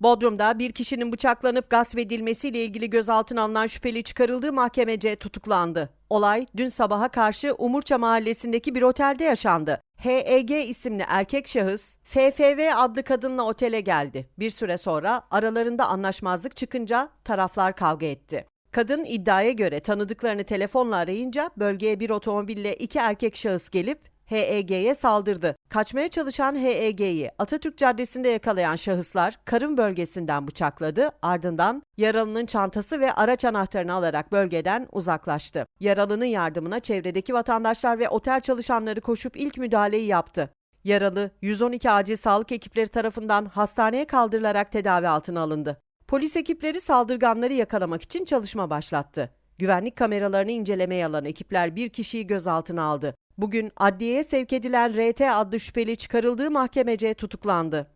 Bodrum'da bir kişinin bıçaklanıp gasp edilmesiyle ilgili gözaltına alınan şüpheli çıkarıldığı mahkemece tutuklandı. Olay dün sabaha karşı Umurça mahallesindeki bir otelde yaşandı. HEG isimli erkek şahıs FFV adlı kadınla otele geldi. Bir süre sonra aralarında anlaşmazlık çıkınca taraflar kavga etti. Kadın iddiaya göre tanıdıklarını telefonla arayınca bölgeye bir otomobille iki erkek şahıs gelip HEG'ye saldırdı. Kaçmaya çalışan HEG'yi Atatürk Caddesi'nde yakalayan şahıslar karın bölgesinden bıçakladı. Ardından yaralının çantası ve araç anahtarını alarak bölgeden uzaklaştı. Yaralının yardımına çevredeki vatandaşlar ve otel çalışanları koşup ilk müdahaleyi yaptı. Yaralı 112 acil sağlık ekipleri tarafından hastaneye kaldırılarak tedavi altına alındı. Polis ekipleri saldırganları yakalamak için çalışma başlattı. Güvenlik kameralarını incelemeye alan ekipler bir kişiyi gözaltına aldı. Bugün adliyeye sevk edilen RT adlı şüpheli çıkarıldığı mahkemece tutuklandı.